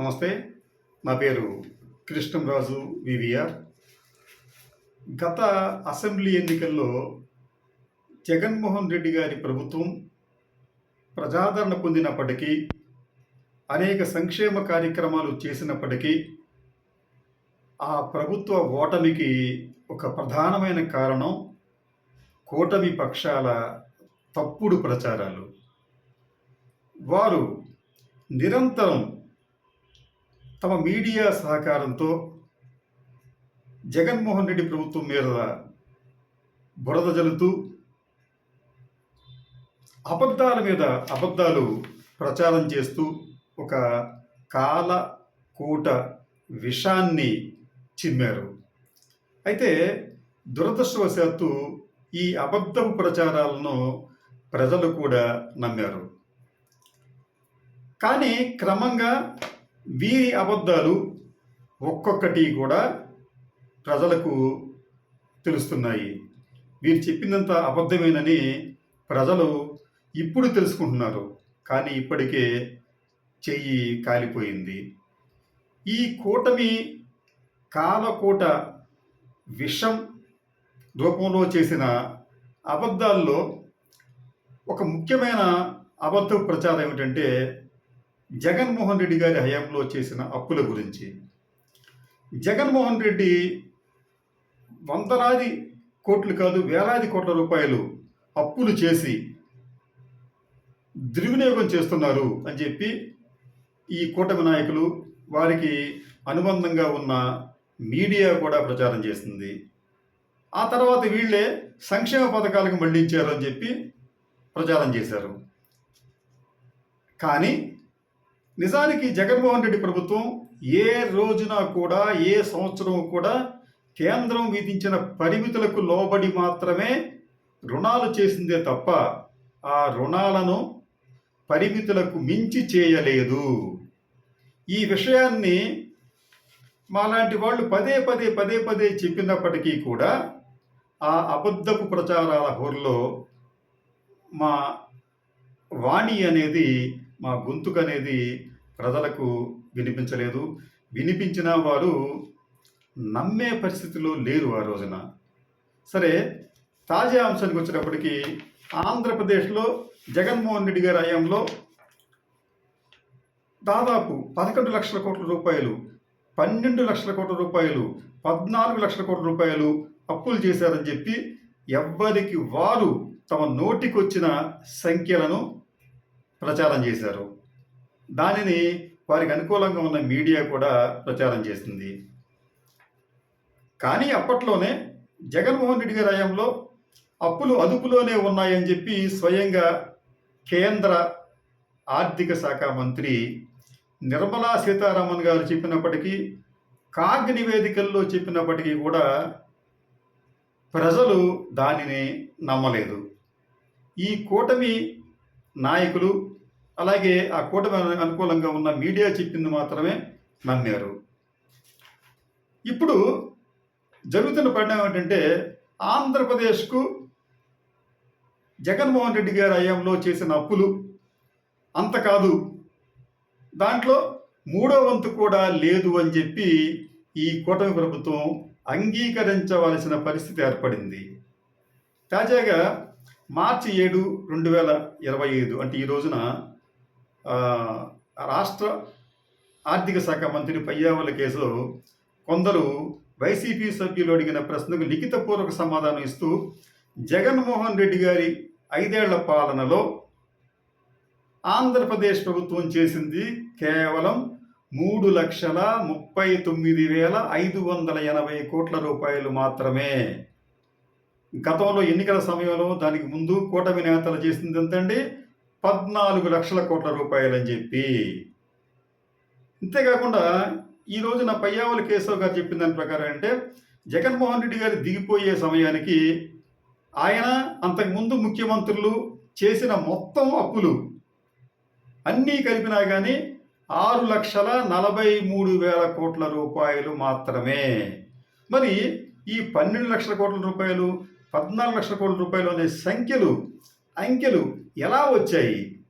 నమస్తే నా పేరు కృష్ణంరాజు వివిఆర్. గత అసెంబ్లీ ఎన్నికల్లో జగన్మోహన్ రెడ్డి గారి ప్రభుత్వం ప్రజాదరణ పొందినప్పటికీ అనేక సంక్షేమ కార్యక్రమాలు చేసినప్పటికీ ఆ ప్రభుత్వ ఓటమికి ఒక ప్రధానమైన కారణం కూటమి పక్షాల తప్పుడు ప్రచారాలు. వారు నిరంతరం తమ మీడియా సహకారంతో జగన్మోహన్ రెడ్డి ప్రభుత్వం మీద బురద జల్లుతూ అబద్ధాల మీద అబద్ధాలు ప్రచారం చేస్తూ ఒక కాల కూట విషాన్ని చిమ్మారు. అయితే దురదృష్టవశాత్తు ఈ అబద్ధపు ప్రచారాలను ప్రజలు కూడా నమ్మారు. కానీ క్రమంగా వీరి అబద్ధాలు ఒక్కొక్కటి కూడా ప్రజలకు తెలుస్తున్నాయి. వీరు చెప్పిందంత అబద్ధమేనని ప్రజలు ఇప్పుడు తెలుసుకుంటున్నారు. కానీ ఇప్పటికే చెయ్యి కాలిపోయింది. ఈ కూటమి కాలకూట విషం రూపంలో చేసిన అబద్ధాల్లో ఒక ముఖ్యమైన అబద్ధ ప్రచారం ఏమిటంటే జగన్మోహన్ రెడ్డి గారి హయాంలో చేసిన అప్పుల గురించి. జగన్మోహన్ రెడ్డి వందలాది కోట్లు కాదు వేలాది కోట్ల రూపాయలు అప్పులు చేసి దుర్వినియోగం చేస్తున్నారు అని చెప్పి ఈ కూటమి నాయకులు వారికి అనుబంధంగా ఉన్న మీడియా కూడా ప్రచారం చేస్తుంది ఆ తర్వాత వీళ్ళే సంక్షేమ పథకాలకు మళ్ళించారు అని చెప్పి ప్రచారం చేశారు. కానీ నిజానికి జగన్మోహన్ రెడ్డి ప్రభుత్వం ఏ రోజున కూడా ఏ సంవత్సరం కూడా కేంద్రం విధించిన పరిమితులకు లోబడి మాత్రమే రుణాలు చేసిందే తప్ప ఆ రుణాలను పరిమితులకు మించి చేయలేదు. ఈ విషయాన్ని మాలాంటి వాళ్ళు పదే పదే పదే పదే చెప్పినప్పటికీ కూడా ఆ అబద్ధపు ప్రచారాల హోర్లో మా వాణి అనేది మా గొంతుకు అనేది ప్రజలకు వినిపించలేదు. వినిపించిన వారు నమ్మే పరిస్థితిలో లేరు ఆ రోజున. సరే తాజా అంశానికి వచ్చినప్పటికీ ఆంధ్రప్రదేశ్లో జగన్మోహన్ రెడ్డి గారి హయాంలో దాదాపు పదకొండు లక్షల కోట్ల రూపాయలు పన్నెండు లక్షల కోట్ల రూపాయలు పద్నాలుగు లక్షల కోట్ల రూపాయలు అప్పులు చేశారని చెప్పి ఎవ్వరికి వారు తమ నోటికొచ్చిన సంఖ్యలను ప్రచారం చేశారు. దానిని వారికి అనుకూలంగా ఉన్న మీడియా కూడా ప్రచారం చేసింది. కానీ అప్పట్లోనే జగన్మోహన్ రెడ్డి గారి హయాంలో అప్పులు అదుపులోనే ఉన్నాయని చెప్పి స్వయంగా కేంద్ర ఆర్థిక శాఖ మంత్రి నిర్మలా సీతారామన్ గారు చెప్పినప్పటికీ కాగ్ నివేదికల్లో చెప్పినప్పటికీ కూడా ప్రజలు దానిని నమ్మలేదు. ఈ కూటమి నాయకులు అలాగే ఆ కూటమి అనుకూలంగా ఉన్న మీడియా చెప్పింది మాత్రమే నమ్మారు. ఇప్పుడు జరుగుతున్న పరిణామం ఏంటంటే ఆంధ్రప్రదేశ్కు జగన్మోహన్ రెడ్డి గారి హయాంలో చేసిన అప్పులు అంత కాదు. దాంట్లో మూడో వంతు కూడా లేదు అని చెప్పి ఈ కూటమి ప్రభుత్వం అంగీకరించవలసిన పరిస్థితి ఏర్పడింది. తాజాగా మార్చి ఏడు రెండు వేల ఇరవై ఐదు అంటే ఈ రోజున రాష్ట్ర ఆర్థిక శాఖ మంత్రి పయ్యావుల కేసులో కొందరు వైసీపీ సభ్యులు అడిగిన ప్రశ్నకు లిఖితపూర్వక సమాధానం ఇస్తూ జగన్మోహన్ రెడ్డి గారి ఐదేళ్ళ పాలనలో ఆంధ్రప్రదేశ్ ప్రభుత్వం చేసింది కేవలం మూడు లక్షల ముప్పై తొమ్మిది వేల ఐదు వందల ఎనభై కోట్ల రూపాయలు మాత్రమే. గతంలో ఎన్నికల సమయంలో దానికి ముందు కూటమి నేతలు చేసింది ఎంతండి? పద్నాలుగు లక్షల కోట్ల రూపాయలు అని చెప్పి. అంతేకాకుండా ఈ నా పయ్యావుల కేశవ్ గారు చెప్పిన దాని ప్రకారం అంటే జగన్మోహన్ రెడ్డి గారు దిగిపోయే సమయానికి ఆయన అంతకుముందు ముఖ్యమంత్రులు చేసిన మొత్తం అప్పులు అన్నీ కలిపినా కానీ ఆరు లక్షల నలభై మూడు వేల కోట్ల రూపాయలు మాత్రమే. మరి ఈ పన్నెండు లక్షల కోట్ల రూపాయలు పద్నాలుగు లక్షల కోట్ల రూపాయలు అనే సంఖ్యలు అంకెలు ఎలా వచ్చాయి?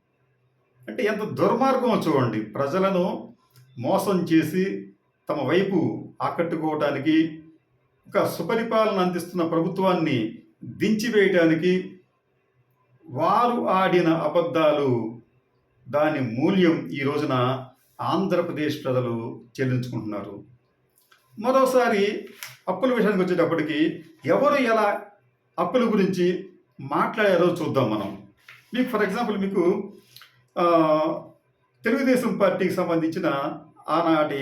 అంటే ఎంత దుర్మార్గం చూడండి. ప్రజలను మోసం చేసి తమ వైపు ఆకట్టుకోవటానికి ఒక సుపరిపాలన అందిస్తున్న ప్రభుత్వాన్ని దించివేయటానికి వారు ఆడిన అబద్ధాలు దాని మూల్యం ఈ రోజున ఆంధ్రప్రదేశ్ ప్రజలు చెల్లించుకుంటున్నారు. మరోసారి అప్పుల విషయానికి వచ్చేటప్పటికి ఎవరు ఎలా అప్పుల గురించి మాట్లాడారో చూద్దాం మనం. మీకు ఫర్ ఎగ్జాంపుల్ మీకు తెలుగుదేశం పార్టీకి సంబంధించిన ఆనాటి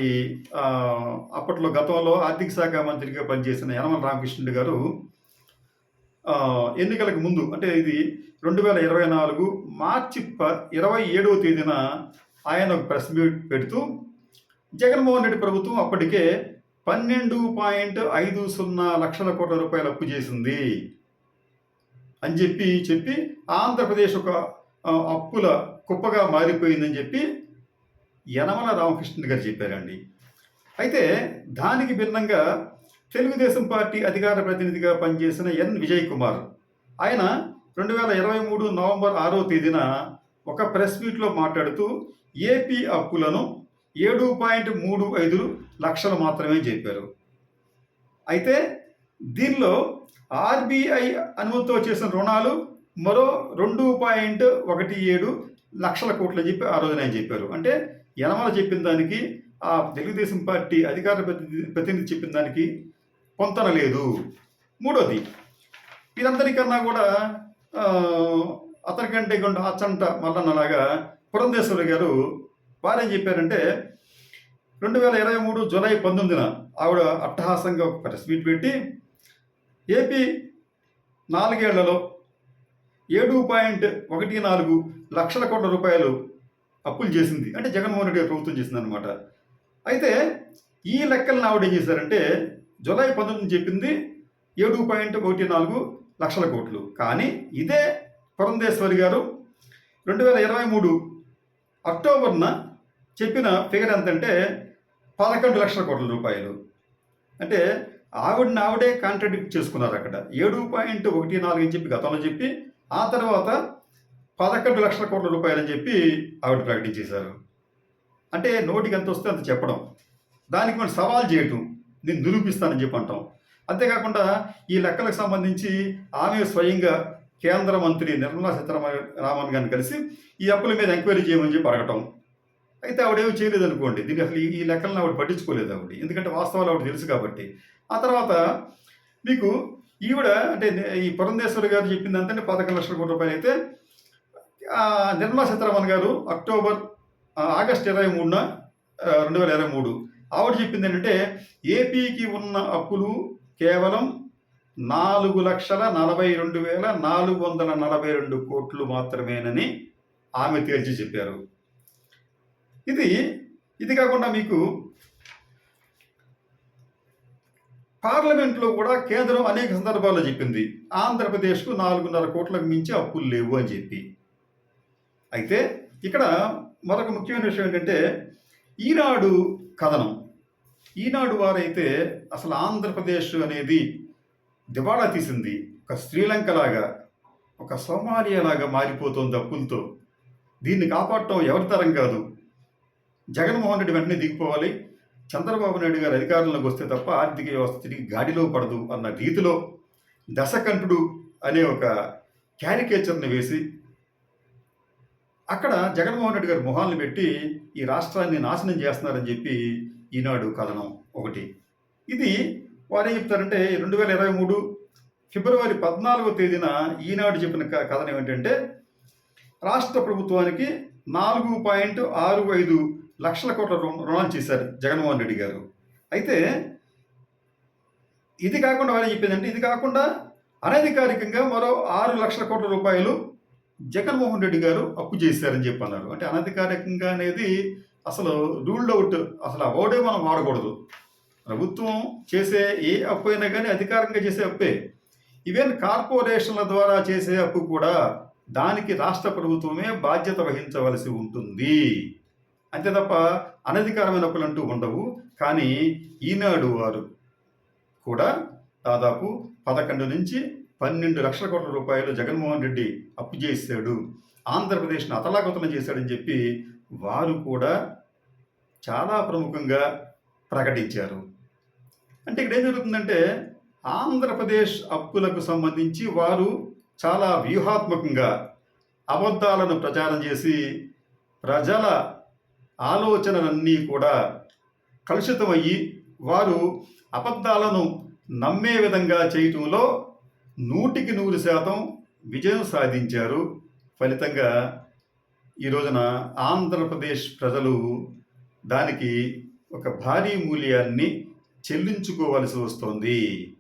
అప్పట్లో గతంలో ఆర్థిక శాఖ మంత్రిగా పనిచేసిన యనమల రామకృష్ణుడు గారు ఎన్నికలకు ముందు అంటే ఇది రెండు వేల ఇరవై నాలుగు మార్చి ప ఇరవై ఏడవ తేదీన ఆయన ఒక ప్రెస్ మీట్ పెడుతూ జగన్మోహన్ రెడ్డి ప్రభుత్వం అప్పటికే పన్నెండు పాయింట్ ఐదు సున్నా లక్షల కోట్ల రూపాయలు అప్పు చేసింది. అని చెప్పి చెప్పి ఆంధ్రప్రదేశ్ ఒక అప్పుల కుప్పగా మారిపోయిందని చెప్పి యనమల రామకృష్ణ గారు చెప్పారండి. అయితే దానికి భిన్నంగా తెలుగుదేశం పార్టీ అధికార ప్రతినిధిగా పనిచేసిన ఎన్. విజయ్ కుమార్ ఆయన రెండు వేల ఇరవై మూడు నవంబర్ ఆరో తేదీన ఒక ప్రెస్ మీట్లో మాట్లాడుతూ ఏపీ అప్పులను ఏడు పాయింట్ మూడు ఐదు లక్షలు మాత్రమే చెప్పారు. అయితే దీనిలో ఆర్బీఐ అనుమతితో చేసిన రుణాలు మరో రెండు పాయింట్ ఒకటి ఏడు లక్షల కోట్లు అని చెప్పి ఆ రోజున ఆయన చెప్పారు. అంటే యనమల చెప్పిన దానికి ఆ తెలుగుదేశం పార్టీ అధికార ప్రతినిధి ప్రతినిధి చెప్పిన దానికి పొంతన లేదు. మూడోది వీరందరికన్నా కూడా అతనికంటే కొంత అచ్చంట మల్లన్నలాగా పురంధేశ్వరి గారు వారేం చెప్పారంటే రెండు వేల ఇరవై మూడు జూలై పంతొమ్మిదిన ఆవిడ అట్టహాసంగా ఒక ప్రెస్ మీట్ పెట్టి ఏపీ నాలుగేళ్ళలో ఏడు పాయింట్ ఒకటి నాలుగు లక్షల కోట్ల రూపాయలు అప్పులు చేసింది. అంటే జగన్మోహన్ రెడ్డి ప్రభుత్వం చేసింది అనమాట అయితే ఈ లెక్కలను ఆవిడ ఏం చేశారంటే జూలై పంతొమ్మిది చెప్పింది ఏడు పాయింట్ ఒకటి నాలుగు లక్షల కోట్లు. కానీ ఇదే పురంధేశ్వరి గారు రెండు వేల ఇరవై మూడు అక్టోబర్న చెప్పిన ఫిగర్ ఎంతంటే పదకొండు లక్షల కోట్ల రూపాయలు. అంటే ఆవిడని ఆవిడే కాంట్రడిక్ట్ చేసుకున్నారు అక్కడ. ఏడు పాయింట్ ఒకటి నాలుగు అని చెప్పి గతంలో చెప్పి ఆ తర్వాత పదకొండు లక్షల కోట్ల రూపాయలని చెప్పి ఆవిడ ప్రకటించేశారు. అంటే నోటికి ఎంత వస్తే అంత చెప్పడం. దానికి మనం సవాల్ చేయటం. నేను నిరూపిస్తానని చెప్పి అంటాం. అంతేకాకుండా ఈ లెక్కలకు సంబంధించి ఆమె స్వయంగా కేంద్ర మంత్రి నిర్మలా సీతారామన్ గారిని కలిసి ఈ అప్పుల మీద ఎంక్వైరీ చేయమని చెప్పి అడగటం. అయితే ఆవిడేమి చేయలేదు అనుకోండి దీనికి అసలు ఈ- ఈ లెక్కలను ఆవిడ పట్టించుకోలేదు ఆవిడ. ఎందుకంటే వాస్తవాలు ఆవిడ తెలుసు కాబట్టి. ఆ తర్వాత మీకు ఈవిడ అంటే ఈ పురంధేశ్వరి గారు చెప్పింది అంటే పదకొండు లక్షల కోట్ల రూపాయలు అయితే నిర్మలా సీతారామన్ గారు అక్టోబర్ ఆగస్ట్ ఇరవై మూడున రెండు వేల ఇరవై మూడు. ఆవిడ చెప్పింది ఏంటంటే ఏపీకి ఉన్న అప్పులు కేవలం నాలుగు లక్షల నలభై రెండు వేల నాలుగు వందల నలభై రెండు కోట్లు మాత్రమేనని ఆమె తేల్చి చెప్పారు. ఇది ఇది కాకుండా మీకు పార్లమెంట్లో కూడా కేంద్రం అనేక సందర్భాల్లో చెప్పింది ఆంధ్రప్రదేశ్కు నాలుగున్నర కోట్లకు మించి అప్పులు లేవు అని చెప్పి. అయితే ఇక్కడ మరొక ముఖ్యమైన విషయం ఏంటంటే ఈనాడు కథనం. ఈనాడు వారైతే అసలు ఆంధ్రప్రదేశ్ అనేది దివాళా తీసింది. ఒక శ్రీలంక లాగా ఒక సోమాలియా లాగా మారిపోతుంది అప్పులతో. దీన్ని కాపాడటం ఎవరి తరం కాదు. జగన్మోహన్ రెడ్డి వెంటనే దిగిపోవాలి. చంద్రబాబు నాయుడు గారు అధికారంలోకి వస్తే తప్ప ఆర్థిక వ్యవస్థ తిరిగి గాడిలో పడదు అన్న రీతిలో దశకంఠుడు అనే ఒక క్యారికేచర్ని వేసి అక్కడ జగన్మోహన్ రెడ్డి గారు మొహాలను పెట్టి ఈ రాష్ట్రాన్ని నాశనం చేస్తున్నారని చెప్పి ఈనాడు కథనం ఒకటి. ఇది వారు ఏం చెప్తారంటే రెండు వేల ఇరవై మూడు ఫిబ్రవరి పద్నాలుగో తేదీన ఈనాడు చెప్పిన కథనం ఏంటంటే రాష్ట్ర ప్రభుత్వానికి నాలుగు పాయింట్ ఆరు ఐదు లక్షల కోట్ల రు- రుణాలు చేశారు జగన్మోహన్ రెడ్డి గారు. అయితే ఇది కాకుండా వారు చెప్పిందంటే ఇది కాకుండా అనధికారికంగా మరో ఆరు లక్షల కోట్ల రూపాయలు జగన్మోహన్ రెడ్డి గారు అప్పు చేశారని చెప్పి అన్నారు. అంటే అనధికారికంగా అనేది అసలు రూల్డ్ అవుట్ అసలు ఆ వర్డే మనం వాడకూడదు. ప్రభుత్వం చేసే ఏ అప్పు అయినా కానీ అధికారంగా చేసే అప్పే. ఈవెన్ కార్పొరేషన్ల ద్వారా చేసే అప్పు కూడా దానికి రాష్ట్ర ప్రభుత్వమే బాధ్యత వహించవలసి ఉంటుంది. అంతే తప్ప అనధికారమైన నొప్పులు అంటూ ఉండవు. కానీ ఈనాడు వారు కూడా దాదాపు పదకొండు నుంచి పన్నెండు లక్షల కోట్ల రూపాయలు జగన్మోహన్ రెడ్డి అప్పు చేశాడు. ఆంధ్రప్రదేశ్ను అతలాకుతలం చేశాడని చెప్పి వారు కూడా చాలా ప్రముఖంగా ప్రకటించారు. అంటే ఇక్కడ ఏం జరుగుతుందంటే ఆంధ్రప్రదేశ్ అప్పులకు సంబంధించి వారు చాలా వ్యూహాత్మకంగా అబద్ధాలను ప్రచారం చేసి ప్రజల ఆలోచనలన్నీ కూడా కలుషితమయ్యి వారు అబద్ధాలను నమ్మే విధంగా చేయటంలో నూటికి నూరు శాతం విజయం సాధించారు. ఫలితంగా ఈ రోజున ఆంధ్రప్రదేశ్ ప్రజలు దానికి ఒక భారీ మూల్యాన్ని చెల్లించుకోవలసి వస్తోంది.